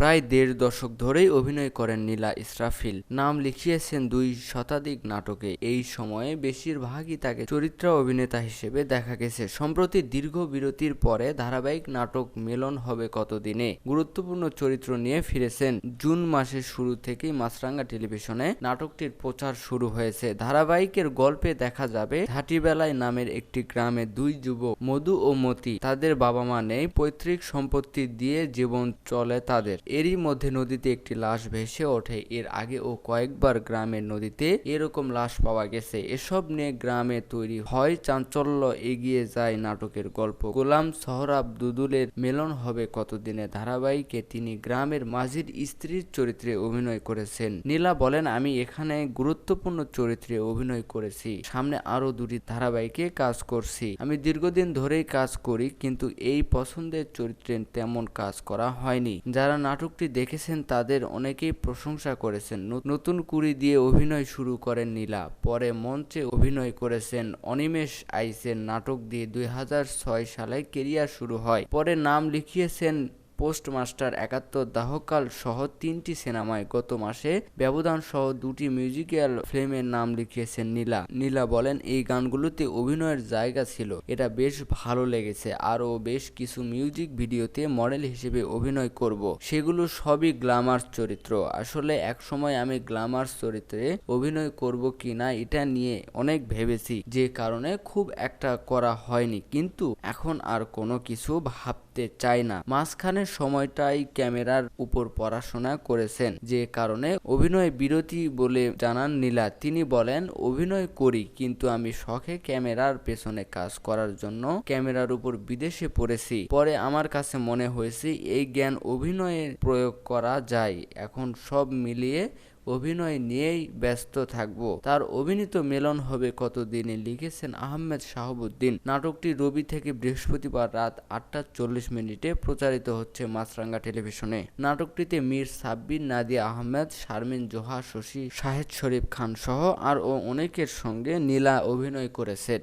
প্রায় দেড় দশক ধরেই অভিনয় করেন নীলা ইসরাফিল। নাম লিখিয়েছেন দুই শতাধিক নাটকে। এই সময়ে বেশিরভাগই তাকে চরিত্র অভিনেতা হিসেবে দেখা গেছে। সম্প্রতি দীর্ঘ বিরতির পরে ধারাবাহিক নাটক মেলন হবে কতদিনে? গুরুত্বপূর্ণ চরিত্র নিয়ে ফিরেছেন জুন মাসের শুরু থেকেই মাছরাঙ্গা টেলিভিশনে নাটকটির প্রচার শুরু হয়েছে। ধারাবাহিকের গল্পে দেখা যাবে ধাটিবেলায় নামের একটি গ্রামে দুই যুবক, মধু ও মতি। তাদের বাবা মা নেই, পৈতৃক সম্পত্তি দিয়ে জীবন চলে তাদের। এরই মধ্যে নদীতে একটি লাশ ভেসে ওঠে। এর আগে ও কয়েকবার গ্রামের নদীতে এরকম লাশ পাওয়া গেছে। এসব নিয়ে গ্রামে তৈরি হয় চাঞ্চল্য, এগিয়ে যায় নাটকের গল্প। গোলাম সহরাব দুদুলের মেলন হবে কতদিনে? ধারাবাহিকে তিনি গ্রামের মাঝির স্ত্রীর চরিত্রে অভিনয় করেছেন। নীলা বলেন, আমি এখানে গুরুত্বপূর্ণ চরিত্রে অভিনয় করেছি। সামনে আরও দুটি ধারাবাহিকে কাজ করছি। আমি দীর্ঘদিন ধরেই কাজ করি, কিন্তু এই পছন্দের চরিত্রে তেমন কাজ করা হয়নি। যারা নাটকটি দেখেছেন তাদের অনেকেই প্রশংসা করেছেন। নতুন কুড়ি দিয়ে অভিনয় শুরু করেন নীলা। পরে মঞ্চে অভিনয় করেছেন অনিমেষ আইসের নাটক দিয়ে দুই হাজার ছয় সালে কেরিয়ার শুরু হয়। পরে নাম লিখিয়েছেন পোস্টমাস্টার একাত্তর দাহকাল সহ তিনটি সিনেমায় গত মাসে ব্যবধান সহ দুটি মিউজিক্যাল ফিল্মের নাম লিখিয়েছেন নীলা। নীলা বলেন, এই গানগুলোতে অভিনয়ের জায়গা ছিল। এটা বেশ ভালো লেগেছে। আরও বেশ কিছু মিউজিক ভিডিওতে মডেল হিসেবে অভিনয় করব। সেগুলো সবই গ্ল্যামার চরিত্র। আসলে একসময় আমি গ্ল্যামার চরিত্রে অভিনয় করব কি না, এটা নিয়ে অনেক ভেবেছি। যে কারণে খুব একটা করা হয়নি। কিন্তু এখন আর কোনো কিছু ভাবতে চাই না। মাঝখানের সময়টাই ক্যামেরার উপর পড়াশোনা করেছেন। যে কারণে অভিনয় বিরতি বলে জানান নীলা। তিনি বলেন, অভিনয় করি, কিন্তু আমি শখে ক্যামেরার পেছনে কাজ করার জন্য ক্যামেরার উপর বিদেশে পড়েছি। পরে আমার কাছে মনে হয়েছে, এই জ্ঞান অভিনয়ে প্রয়োগ করা যায়। এখন সব মিলিয়ে অভিনয় নিয়েই ব্যস্ত থাকব। তার অভিনীত মেলন হবে কতদিনে লিখেছেন আহমেদ শাহাবুদ্দিন। নাটকটি রবি থেকে বৃহস্পতিবার রাত আটটা চল্লিশ মিনিটে প্রচারিত হচ্ছে মাছরাঙ্গা টেলিভিশনে। নাটকটিতে মীর সাব্বির, নাদিয়া আহমেদ, শারমিন জোহা, শশী শাহেদ শরীফ খান সহ আরও অনেকের সঙ্গে নীলা অভিনয় করেছেন।